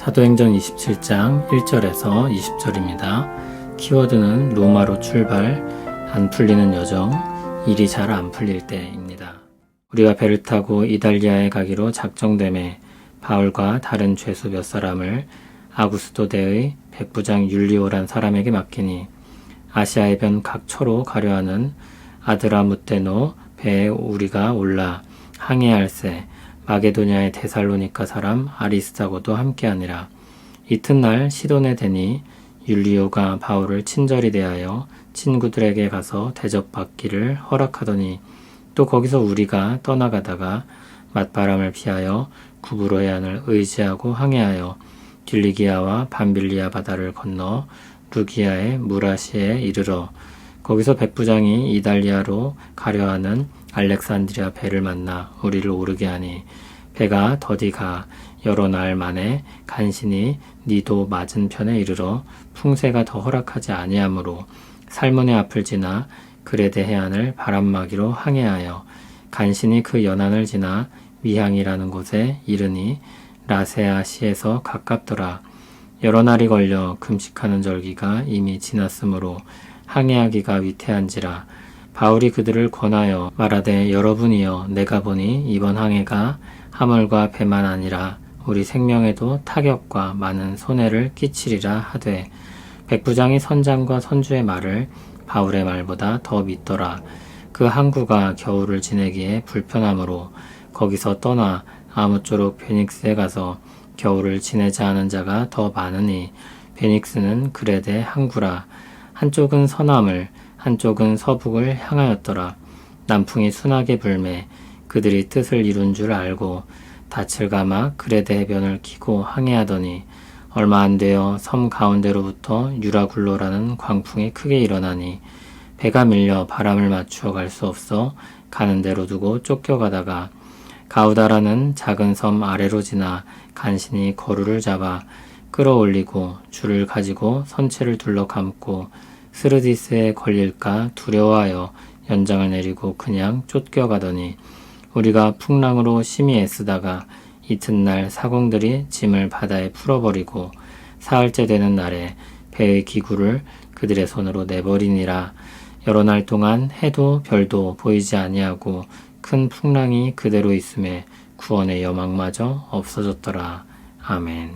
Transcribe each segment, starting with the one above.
사도행전 27장 1절에서 20절입니다. 키워드는 로마로 출발, 안 풀리는 여정, 일이 잘 안 풀릴 때입니다. 우리가 배를 타고 이달리아에 가기로 작정됨에 바울과 다른 죄수 몇 사람을 아구스도대의 백부장 율리오란 사람에게 맡기니 아시아 해변 각처로 가려하는 아드라무테노 배에 우리가 올라 항해할세 마게도냐의 데살로니카 사람 아리스타고도 함께하니라. 이튿날 시돈에 대니 율리오가 바울을 친절히 대하여 친구들에게 가서 대접받기를 허락하더니 또 거기서 우리가 떠나가다가 맞바람을 피하여 구브로 해안을 의지하고 항해하여 딜리기아와 밤빌리아 바다를 건너 루기아의 무라시에 이르러 거기서 백부장이 이달리아로 가려하는 알렉산드리아 배를 만나 우리를 오르게 하니 배가 더디가 여러 날 만에 간신히 니도 맞은편에 이르러 풍세가 더 허락하지 아니하므로 살문의 앞을 지나 그레데 해안을 바람막이로 항해하여 간신히 그 연안을 지나 미항이라는 곳에 이르니 라세아 시에서 가깝더라. 여러 날이 걸려 금식하는 절기가 이미 지났으므로 항해하기가 위태한지라 바울이 그들을 권하여 말하되 여러분이여 내가 보니 이번 항해가 하물과 배만 아니라 우리 생명에도 타격과 많은 손해를 끼치리라 하되 백부장이 선장과 선주의 말을 바울의 말보다 더 믿더라. 그 항구가 겨울을 지내기에 불편하므로 거기서 떠나 아무쪼록 베닉스에 가서 겨울을 지내자 하는 자가 더 많으니 베닉스는 그레데 항구라. 한쪽은 서남을 한쪽은 서북을 향하였더라. 남풍이 순하게 불매 그들이 뜻을 이룬 줄 알고 닻을 감아 그레데 해변을 키고 항해하더니 얼마 안 되어 섬 가운데로부터 유라굴로라는 광풍이 크게 일어나니 배가 밀려 바람을 맞추어 갈 수 없어 가는 대로 두고 쫓겨가다가 가우다라는 작은 섬 아래로 지나 간신히 거루를 잡아 끌어올리고 줄을 가지고 선체를 둘러 감고 스르디스에 걸릴까 두려워하여 연장을 내리고 그냥 쫓겨가더니 우리가 풍랑으로 심히 애쓰다가 이튿날 사공들이 짐을 바다에 풀어버리고 사흘째 되는 날에 배의 기구를 그들의 손으로 내버리니라 여러 날 동안 해도 별도 보이지 아니하고 큰 풍랑이 그대로 있음에 구원의 여망마저 없어졌더라. 아멘.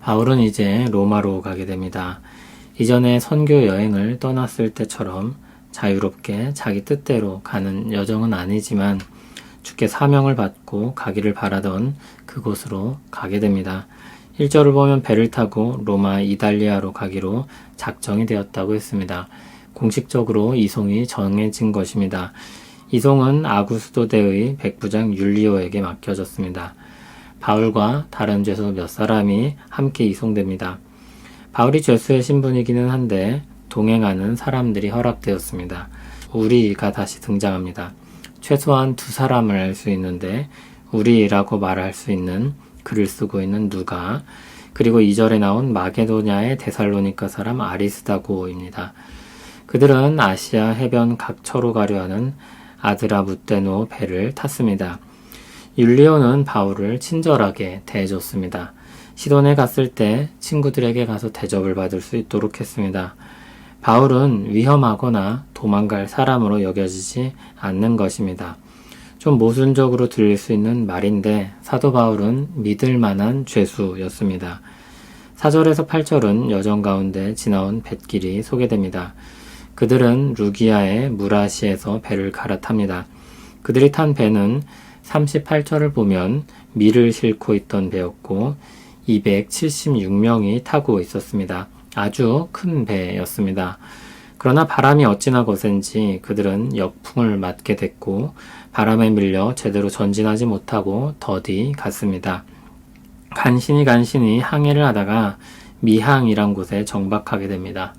바울은 이제 로마로 가게 됩니다. 이전에 선교 여행을 떠났을 때처럼 자유롭게 자기 뜻대로 가는 여정은 아니지만 주께 사명을 받고 가기를 바라던 그곳으로 가게 됩니다. 1절을 보면 배를 타고 로마 이달리아로 가기로 작정이 되었다고 했습니다. 공식적으로 이송이 정해진 것입니다. 이송은 아구스도대의 백부장 율리오에게 맡겨졌습니다. 바울과 다른 죄수 몇 사람이 함께 이송됩니다. 바울이 죄수의 신분이기는 한데 동행하는 사람들이 허락되었습니다. 우리가 다시 등장합니다. 최소한 두 사람을 알 수 있는데 우리라고 말할 수 있는 글을 쓰고 있는 누가 그리고 2절에 나온 마게도냐의 데살로니카 사람 아리스다고입니다. 그들은 아시아 해변 각처로 가려 하는 아드라 무테노 배를 탔습니다. 율리오는 바울을 친절하게 대해줬습니다. 시돈에 갔을 때 친구들에게 가서 대접을 받을 수 있도록 했습니다. 바울은 위험하거나 도망갈 사람으로 여겨지지 않는 것입니다. 좀 모순적으로 들릴 수 있는 말인데 사도 바울은 믿을 만한 죄수였습니다. 4절에서 8절은 여정 가운데 지나온 뱃길이 소개됩니다. 그들은 루기아의 무라시에서 배를 갈아탑니다. 그들이 탄 배는 38절을 보면 밀을 싣고 있던 배였고 276명이 타고 있었습니다. 아주 큰 배였습니다. 그러나 바람이 어찌나 거센지 그들은 역풍을 맞게 됐고 바람에 밀려 제대로 전진하지 못하고 더디 갔습니다. 간신히 간신히 항해를 하다가 미항이란 곳에 정박하게 됩니다.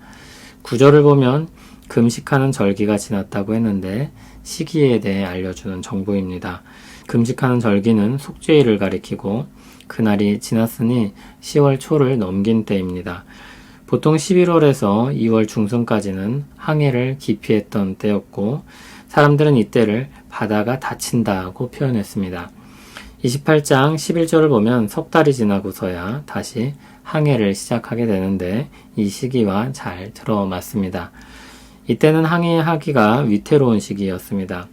구절을 보면 금식하는 절기가 지났다고 했는데 시기에 대해 알려주는 정보입니다. 금식하는 절기는 속죄일을 가리키고 그날이 지났으니 10월 초를 넘긴 때입니다. 보통 11월에서 2월 중순까지는 항해를 기피했던 때였고 사람들은 이때를 바다가 닫힌다고 표현했습니다. 28장 11절을 보면 석 달이 지나고서야 다시 항해를 시작하게 되는데 이 시기와 잘 들어맞습니다. 이때는 항해하기가 위태로운 시기였습니다.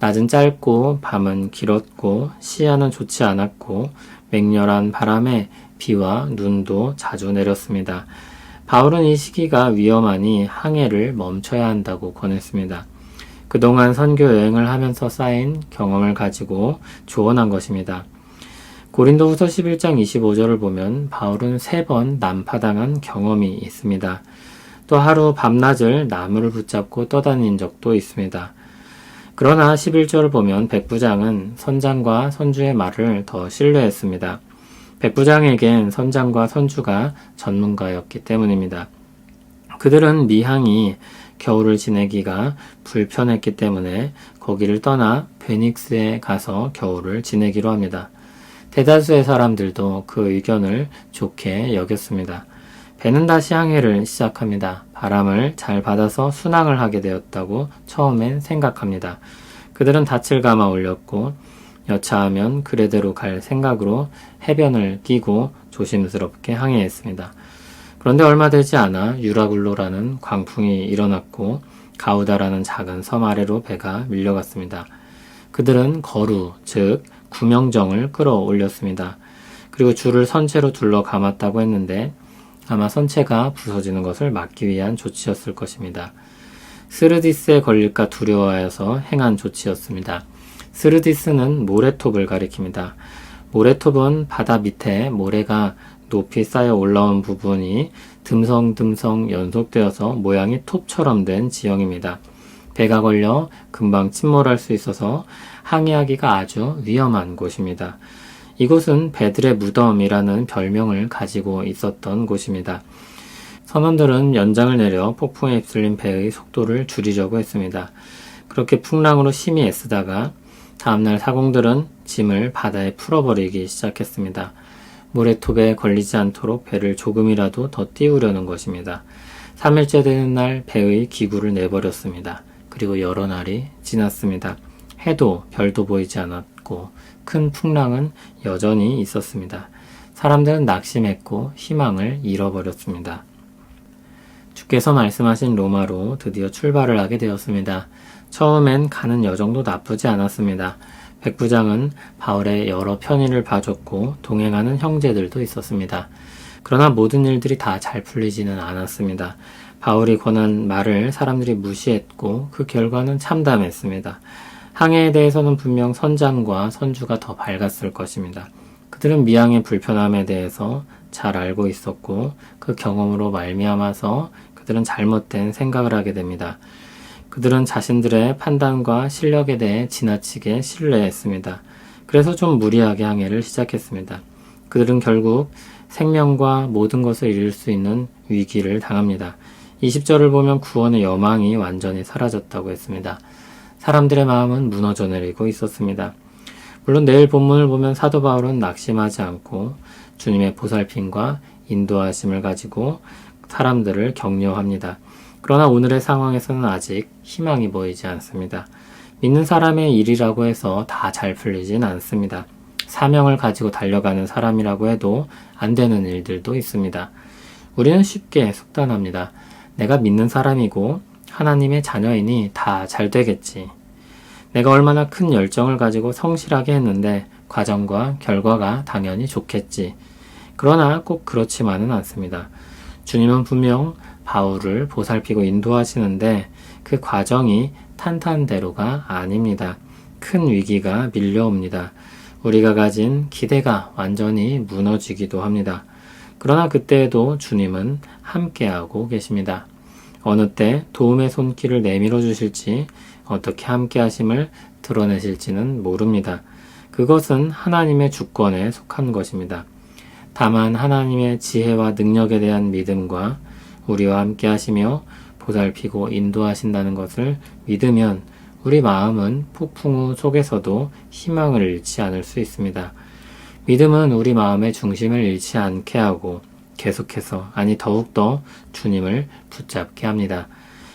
낮은 짧고 밤은 길었고 시야는 좋지 않았고 맹렬한 바람에 비와 눈도 자주 내렸습니다. 바울은 이 시기가 위험하니 항해를 멈춰야 한다고 권했습니다. 그동안 선교 여행을 하면서 쌓인 경험을 가지고 조언한 것입니다. 고린도 후서 11장 25절을 보면 바울은 세 번 난파당한 경험이 있습니다. 또 하루 밤낮을 나무를 붙잡고 떠다닌 적도 있습니다. 그러나 11절을 보면 백부장은 선장과 선주의 말을 더 신뢰했습니다. 백부장에겐 선장과 선주가 전문가였기 때문입니다. 그들은 미항이 겨울을 지내기가 불편했기 때문에 거기를 떠나 베닉스에 가서 겨울을 지내기로 합니다. 대다수의 사람들도 그 의견을 좋게 여겼습니다. 배는 다시 항해를 시작합니다. 바람을 잘 받아서 순항을 하게 되었다고 처음엔 생각합니다. 그들은 닻을 감아 올렸고 여차하면 그래대로 갈 생각으로 해변을 끼고 조심스럽게 항해했습니다. 그런데 얼마 되지 않아 유라굴로라는 광풍이 일어났고 가우다라는 작은 섬 아래로 배가 밀려갔습니다. 그들은 거루, 즉 구명정을 끌어올렸습니다. 그리고 줄을 선체로 둘러 감았다고 했는데 아마 선체가 부서지는 것을 막기 위한 조치였을 것입니다. 스르디스에 걸릴까 두려워하여서 행한 조치였습니다. 스르디스는 모래톱을 가리킵니다. 모래톱은 바다 밑에 모래가 높이 쌓여 올라온 부분이 듬성듬성 연속되어서 모양이 톱처럼 된 지형입니다. 배가 걸려 금방 침몰할 수 있어서 항해하기가 아주 위험한 곳입니다. 이곳은 배들의 무덤이라는 별명을 가지고 있었던 곳입니다. 선원들은 연장을 내려 폭풍에 휩쓸린 배의 속도를 줄이려고 했습니다. 그렇게 풍랑으로 심히 애쓰다가 다음날 사공들은 짐을 바다에 풀어버리기 시작했습니다. 모래톱에 걸리지 않도록 배를 조금이라도 더 띄우려는 것입니다. 3일째 되는 날 배의 기구를 내버렸습니다. 그리고 여러 날이 지났습니다. 해도 별도 보이지 않았고 큰 풍랑은 여전히 있었습니다. 사람들은 낙심했고 희망을 잃어버렸습니다. 주께서 말씀하신 로마로 드디어 출발을 하게 되었습니다. 처음엔 가는 여정도 나쁘지 않았습니다. 백부장은 바울의 여러 편의를 봐줬고 동행하는 형제들도 있었습니다. 그러나 모든 일들이 다 잘 풀리지는 않았습니다. 바울이 권한 말을 사람들이 무시했고 그 결과는 참담했습니다. 항해에 대해서는 분명 선장과 선주가 더 밝았을 것입니다. 그들은 미항의 불편함에 대해서 잘 알고 있었고 그 경험으로 말미암아서 그들은 잘못된 생각을 하게 됩니다. 그들은 자신들의 판단과 실력에 대해 지나치게 신뢰했습니다. 그래서 좀 무리하게 항해를 시작했습니다. 그들은 결국 생명과 모든 것을 잃을 수 있는 위기를 당합니다. 20절을 보면 구원의 여망이 완전히 사라졌다고 했습니다. 사람들의 마음은 무너져 내리고 있었습니다. 물론 내일 본문을 보면 사도 바울은 낙심하지 않고 주님의 보살핌과 인도하심을 가지고 사람들을 격려합니다. 그러나 오늘의 상황에서는 아직 희망이 보이지 않습니다. 믿는 사람의 일이라고 해서 다 잘 풀리진 않습니다. 사명을 가지고 달려가는 사람이라고 해도 안 되는 일들도 있습니다. 우리는 쉽게 속단합니다. 내가 믿는 사람이고 하나님의 자녀이니 다 잘 되겠지. 내가 얼마나 큰 열정을 가지고 성실하게 했는데 과정과 결과가 당연히 좋겠지. 그러나 꼭 그렇지만은 않습니다. 주님은 분명 바울을 보살피고 인도하시는데 그 과정이 탄탄대로가 아닙니다. 큰 위기가 밀려옵니다. 우리가 가진 기대가 완전히 무너지기도 합니다. 그러나 그때에도 주님은 함께하고 계십니다. 어느 때 도움의 손길을 내밀어 주실지 어떻게 함께 하심을 드러내실지는 모릅니다. 그것은 하나님의 주권에 속한 것입니다. 다만 하나님의 지혜와 능력에 대한 믿음과 우리와 함께 하시며 보살피고 인도하신다는 것을 믿으면 우리 마음은 폭풍우 속에서도 희망을 잃지 않을 수 있습니다. 믿음은 우리 마음의 중심을 잃지 않게 하고 계속해서, 아니 더욱더 주님을 붙잡게 합니다.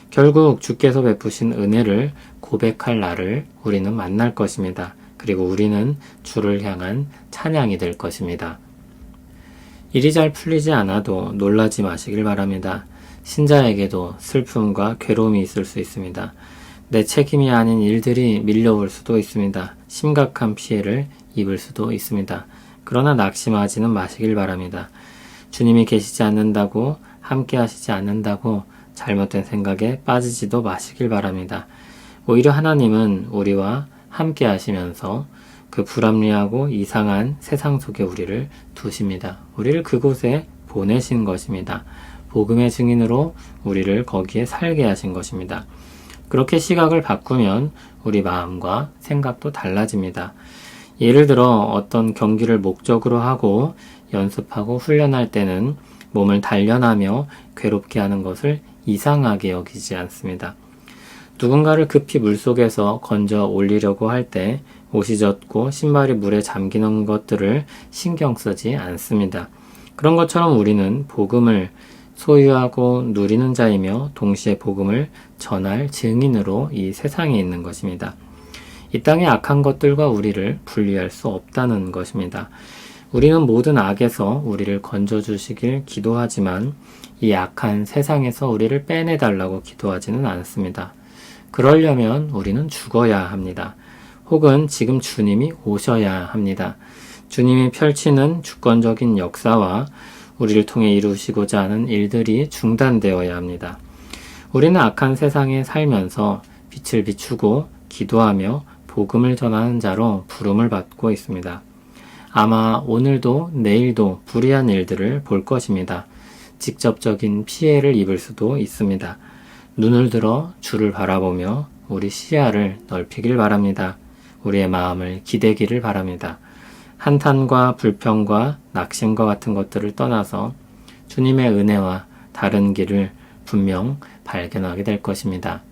결국 주께서 베푸신 은혜를 고백할 날을 우리는 만날 것입니다. 그리고 우리는 주를 향한 찬양이 될 것입니다. 일이 잘 풀리지 않아도 놀라지 마시길 바랍니다. 신자에게도 슬픔과 괴로움이 있을 수 있습니다. 내 책임이 아닌 일들이 밀려올 수도 있습니다. 심각한 피해를 입을 수도 있습니다. 그러나 낙심하지는 마시길 바랍니다. 주님이 계시지 않는다고 함께 하시지 않는다고 잘못된 생각에 빠지지도 마시길 바랍니다. 오히려 하나님은 우리와 함께 하시면서 그 불합리하고 이상한 세상 속에 우리를 두십니다. 우리를 그곳에 보내신 것입니다. 복음의 증인으로 우리를 거기에 살게 하신 것입니다. 그렇게 시각을 바꾸면 우리 마음과 생각도 달라집니다. 예를 들어 어떤 경기를 목적으로 하고 연습하고 훈련할 때는 몸을 단련하며 괴롭게 하는 것을 이상하게 여기지 않습니다. 누군가를 급히 물속에서 건져 올리려고 할 때 옷이 젖고 신발이 물에 잠기는 것들을 신경 쓰지 않습니다. 그런 것처럼 우리는 복음을 소유하고 누리는 자이며 동시에 복음을 전할 증인으로 이 세상에 있는 것입니다. 이 땅의 악한 것들과 우리를 분리할 수 없다는 것입니다. 우리는 모든 악에서 우리를 건져주시길 기도하지만 이 악한 세상에서 우리를 빼내달라고 기도하지는 않습니다. 그러려면 우리는 죽어야 합니다. 혹은 지금 주님이 오셔야 합니다. 주님이 펼치는 주권적인 역사와 우리를 통해 이루시고자 하는 일들이 중단되어야 합니다. 우리는 악한 세상에 살면서 빛을 비추고 기도하며 복음을 전하는 자로 부름을 받고 있습니다. 아마 오늘도 내일도 불의한 일들을 볼 것입니다. 직접적인 피해를 입을 수도 있습니다. 눈을 들어 주를 바라보며 우리 시야를 넓히길 바랍니다. 우리의 마음을 기대기를 바랍니다. 한탄과 불평과 낙심과 같은 것들을 떠나서 주님의 은혜와 다른 길을 분명 발견하게 될 것입니다.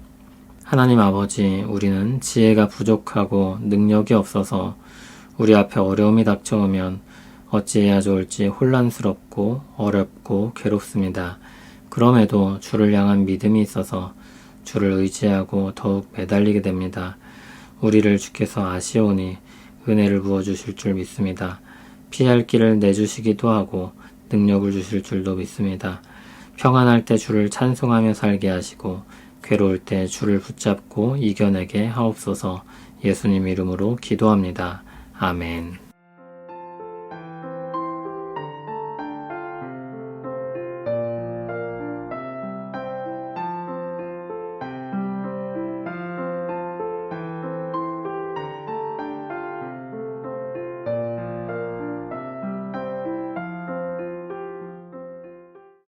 하나님 아버지, 우리는 지혜가 부족하고 능력이 없어서 우리 앞에 어려움이 닥쳐오면 어찌해야 좋을지 혼란스럽고 어렵고 괴롭습니다. 그럼에도 주를 향한 믿음이 있어서 주를 의지하고 더욱 매달리게 됩니다. 우리를 주께서 아시오니 은혜를 부어주실 줄 믿습니다. 피할 길을 내주시기도 하고 능력을 주실 줄도 믿습니다. 평안할 때 주를 찬송하며 살게 하시고 괴로울 때 주를 붙잡고 이겨내게 하옵소서 예수님 이름으로 기도합니다. 아멘.